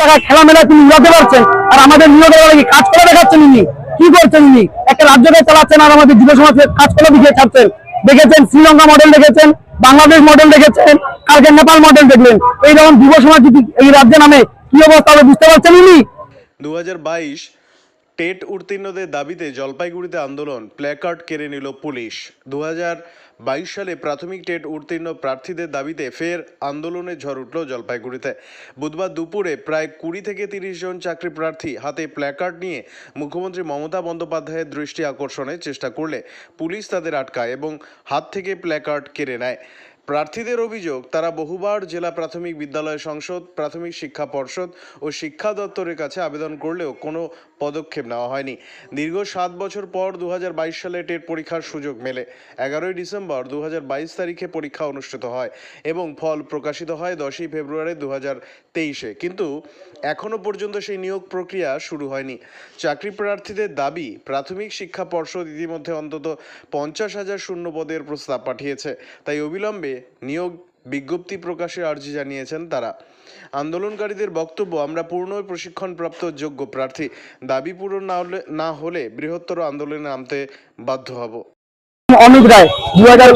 টাকায় খেলা মেলা তিনি উড়াতে পারছেন আর আমাদের নিয়োগের কি কাজ করে দেখাচ্ছেন ইনি কি করছেন ইনি একটা রাজ্যকে চালাচ্ছেন আর আমাদের যুব সমাজকে কাজ করে দিকে ছাড়ছেন। দেখেছেন, শ্রীলঙ্কা মডেল দেখেছেন, বাংলাদেশ মডেল দেখেছেন, কালকে নেপাল মডেল দেখলেন। এইরকম যুব সমাজ এই রাজ্যে নামে কি অবস্থা হবে বুঝতে পারছেন ইনি দু টেট উত্তীর্ণদের দাবিতে জলপাইগুড়িতে আন্দোলন, প্ল্যাকার্ড কেড়ে নিল পুলিশ। দু বাইশ সালে প্রাথমিক টেট উত্তীর্ণ প্রার্থীদের দাবিতে ফের আন্দোলনের ঝড় উঠল জলপাইগুড়িতে। বুধবার দুপুরে প্রায় কুড়ি থেকে তিরিশ জন চাকরি প্রার্থী হাতে প্ল্যাকার্ড নিয়ে মুখ্যমন্ত্রী মমতা বন্দ্যোপাধ্যায়ের দৃষ্টি আকর্ষণের চেষ্টা করলে পুলিশ তাদের আটকায় এবং হাত থেকে প্ল্যাকার্ড কেড়ে নেয়। প্রার্থীদের অভিযোগ, তারা বহুবার জেলা প্রাথমিক বিদ্যালয় সংসদ, প্রাথমিক শিক্ষা পর্ষদ ও শিক্ষা দপ্তরের কাছে আবেদন করলেও কোনো পদক্ষেপ নেওয়া হয়নি। দীর্ঘ সাত বছর পর দু হাজার বাইশ সালে টেট পরীক্ষার সুযোগ মেলে। এগারোই ডিসেম্বর দু হাজার বাইশ তারিখে পরীক্ষা অনুষ্ঠিত হয় এবং ফল প্রকাশিত হয় দশই ফেব্রুয়ারি দু তেইশে। কিন্তু এখনও পর্যন্ত সেই নিয়োগ প্রক্রিয়া শুরু হয়নি। চাকরি প্রার্থীদের দাবি, প্রাথমিক শিক্ষা পর্ষদ ইতিমধ্যে অন্তত পঞ্চাশ হাজার শূন্য পদের প্রস্তাব পাঠিয়েছে। তাই অবিলম্বে নিয়োগ বিজ্ঞপ্তি প্রকাশের আর্জি জানিয়েছেন তারা। আন্দোলনকারীদের বক্তব্য, আমরা পূর্ণ প্রশিক্ষণপ্রাপ্ত যোগ্য প্রার্থী। দাবি পূরণ না হলে না হলে বৃহত্তর আন্দোলনে নামতে বাধ্য হব। অমিত রায় দু হাজার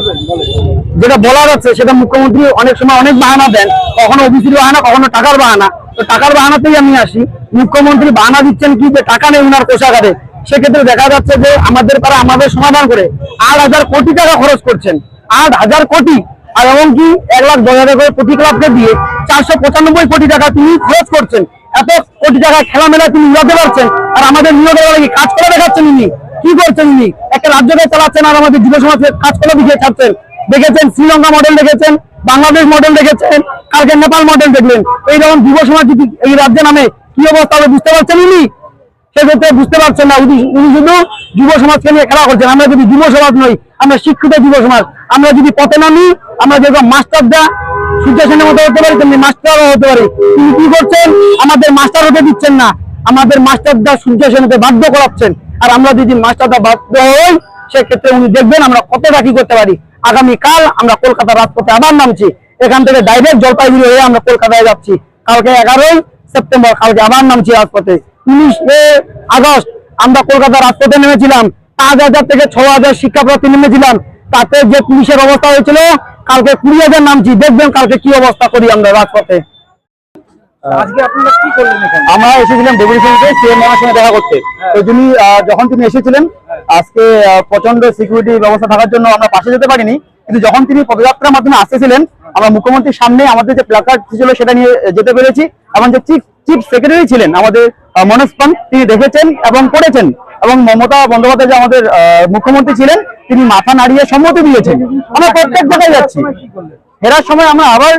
যেটা বলা যাচ্ছে সেটা মুখ্যমন্ত্রী অনেক সময় অনেক বাহানা দেন। কখনো ওবিসির বাহানা, কখনো টাকার বাহানা। তো টাকার বাহানাতেই আমি আসি। মুখ্যমন্ত্রী বাহানা দিচ্ছেন কি যে টাকা নেই উনার কোষাগারে? সেক্ষেত্রে দেখা যাচ্ছে যে আমাদের তারা আমাদের সমাধান করে আট হাজার কোটি টাকা খরচ করছেন। আট হাজার কোটি আর এমনকি এক লাখ দশ হাজার করে প্রতি ক্লাবকে দিয়ে চারশো পঁচানব্বই কোটি টাকা তিনি খরচ করছেন। এত কোটি টাকা খেলা মেলা তিনি উড়াতে পারছেন। আর আমাদের নিয়োগের কি কাজ করে দেখাচ্ছেন ইনি কি করছেন ইনি একটা রাজ্যকে চালাচ্ছেন আর আমাদের যুব সমাজকে কাজ করে দেখিয়ে ছাড়ছেন। দেখেছেন শ্রীলঙ্কা মডেল দেখেছেন, বাংলাদেশ মডেল দেখেছেন, কালকে নেপাল মডেল দেখলেন। এইরকম যুব সমাজ যদি এই রাজ্যে নামে কি অবস্থা হবে বুঝতে পারছেন ইনি সেক্ষেত্রে বুঝতে পারছেন না, উনি শুধু যুব সমাজকে নিয়ে খেলা করছেন। আমরা যদি যুব সমাজ নই, আমরা শিক্ষিত যুব সমাজ। আমরা যদি পথে নামি, আমরা যেরকম মাস্টারদা সূর্য সেনের মতো হতে পারি, তেমনি মাস্টারও হতে পারি। তিনি কি করছেন? আমাদের মাস্টার হতে দিচ্ছেন না। আমাদের মাস্টারদা সূর্য সেন হতে বাধ্য করাচ্ছেন। আর আমরা যদি মাস্টারদা বাধ্য হই, সেক্ষেত্রে উনি দেখবেন আমরা কতটা কি করতে পারি। আগামীকাল আমরা কলকাতা রাজপথে আবার নামছি। এখান থেকে ডাইরেক্ট জলপাইগুড়ি হয়ে আমরা কলকাতায় যাচ্ছি। কালকে এগারোই সেপ্টেম্বর, কালকে আবার নামছি রাজপথে। উনিশে আগস্ট আমরা কলকাতা রাজপথে নেমেছিলাম। পাঁচ হাজার থেকে ছ হাজার শিক্ষাপ্রার্থী নেমেছিলাম। তাতে যে পুলিশের অবস্থা হয়েছিল কালকে কুড়ি হাজার নামছি। দেখবেন কালকে কি অবস্থা করি আমরা রাজপথে। আজকে আমরা এসেছিলাম ডেপুটেশনকে সিএম আমার সঙ্গে দেখা করতে। তো আহ, যখন তিনি এসেছিলেন আজকে আহ, প্রচণ্ড সিকিউরিটি ব্যবস্থা থাকার জন্য আমরা পাশে যেতে পারিনি। কিন্তু যখন তিনি পদযাত্রার মাধ্যমে আসতেছিলেন আমরা মুখ্যমন্ত্রীর সামনে আমাদের যে প্ল্যাকার্ড ছিল সেটা নিয়ে যেতে পেরেছি। এবং যে চিফ চিফ সেক্রেটারি ছিলেন আমাদের মনোজ পান তিনি দেখেছেন এবং পড়েছেন এবং মমতা বন্দ্যোপাধ্যায় যে আমাদের মুখ্যমন্ত্রী ছিলেন তিনি মাথা নাড়িয়ে সম্মতি দিয়েছেন। আমরা প্রত্যেক জায়গায় যাচ্ছি। ফেরার সময় আমরা আবার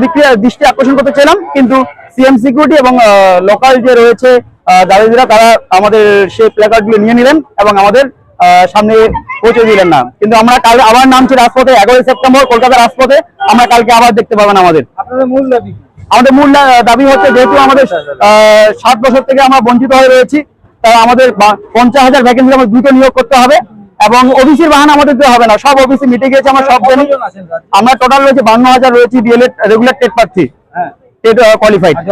দিকে- দৃষ্টি আকর্ষণ করতে চাইলাম কিন্তু সিএম সিকিউরিটি এবং লোকাল যে রয়েছে আহ, দাদাদিরা তারা আমাদের সেই প্ল্যাকার্ডগুলো নিয়ে নিলেন এবং আমাদের সামনে পৌঁছে দিলেন না। কিন্তু আমরা কাল আবার নামছি রাজপথে এগারোই সেপ্টেম্বর কলকাতা রাজপথে। আমরা কালকে আবার দেখতে পাবেন আমাদের? আমাদের মূল দাবি হচ্ছে যেহেতু আমাদের ষাট বছর থেকে আমরা বঞ্চিত হয়ে রয়েছি তাই আমাদের পঞ্চাশ হাজার ভ্যাকেন্সি আমাদের দ্রুত নিয়োগ করতে হবে এবং ওবিসির বাহানা আমাদের দিতে হবে না। সব ওবিসি মিটে গিয়েছে আমরা সব জানি। আমরা টোটাল রয়েছে বান্ন হাজার রয়েছি ডিএলএড রেগুলার টেট প্রার্থী। হ্যাঁ। কোয়ালিফাইড আর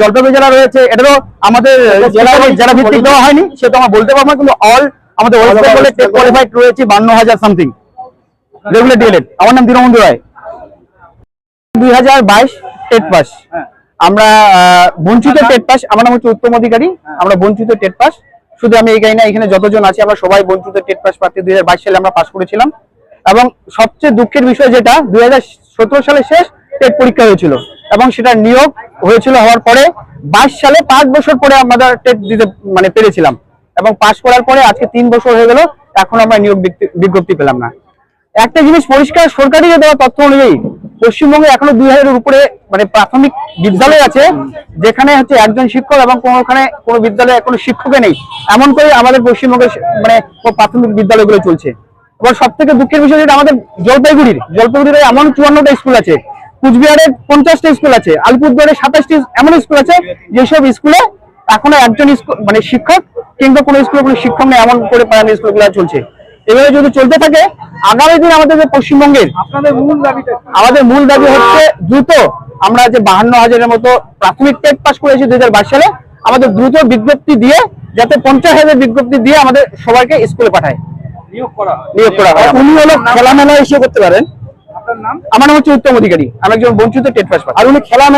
জলপাইগুড়ি জেলা রয়েছে এটারও আমাদের জেলা জেলা ভিত্তিক দেওয়া হয়নি সেটা আমরা বলতে পারব না কিন্তু অল আমাদের ওয়েস্ট বেঙ্গলের টেট কোয়ালিফাইড রয়েছে বান্ন হাজার সামথিং রেগুলার ডিএলএড আমার নাম দীনবন্ধু রায়। দুই হাজার বাইশ টেট পাস। আমরা বঞ্চিত টেট পাস। আমার নাম হচ্ছে উত্তম অধিকারী। আমরা বঞ্চিত টেট পাস। শুধু আমি এই না এখানে যতজন আছি, আমরা সবাই বঞ্চিত টেট পাস প্রার্থী। দুই সালে আমরা পাস করেছিলাম। এবং সবচেয়ে দুঃখের বিষয় যেটা, দুই হাজার সতেরো সালে শেষ টেট পরীক্ষা হয়েছিল। এবং সেটা নিয়োগ হয়েছিল হওয়ার পরে, বাইশ সালে পাঁচ বছর পরে আমরা টেট দিতে মানে পেরেছিলাম। এবং পাশ করার পরে আজকে তিন বছর হয়ে গেল, এখন আমরা নিয়োগ বিজ্ঞপ্তি- পেলাম না। একটা জিনিস পরিষ্কার সরকারি দেওয়া তথ্য অনুযায়ী, পশ্চিমবঙ্গে এখনও দুই হাজারের উপরে মানে প্রাথমিক বিদ্যালয় আছে, যেখানে হচ্ছে একজন শিক্ষক এবং কোনোখানে কোনো বিদ্যালয়ে কোনো শিক্ষকে নেই। এমন করে আমাদের পশ্চিমবঙ্গের মানে প্রাথমিক বিদ্যালয়গুলো চলছে। এবার সব থেকে দুঃখের বিষয় যেটা, আমাদের জলপাইগুড়ির জলপাইগুড়ির এমন চুয়ান্নটা স্কুল আছে, কুচবিহারের পঞ্চাশটা স্কুল আছে, আলিপুরদুয়ারের সাতাশটি এমন স্কুল আছে, যেসব স্কুলে এখনও একজন মানে শিক্ষক কিংবা কোনো স্কুলে কোনো শিক্ষক নেই এমন করে প্রাইমারি স্কুলগুলো চলছে। এভাবে যদি চলতে থাকে আগামী দিন আমাদের যে পশ্চিমবঙ্গের? আমাদের মূল দাবি হচ্ছে দ্রুত আমরা যে বাহান্ন হাজারের মতো প্রাথমিক টেট পাস করেছি দুই হাজার বাইশ সালে আমাদের দ্রুত বিজ্ঞপ্তি দিয়ে যাতে পঞ্চাশ হাজার বিজ্ঞপ্তি দিয়ে আমাদের সবাইকে স্কুলে পাঠায়। নিয়োগ করা হয়। উনি হলো খেলামেলা এসে করতে পারেন। আমার নাম হচ্ছে উত্তম অধিকারী। আমি একজন বঞ্চিত টেট পাস। আর উনি খেলামেলা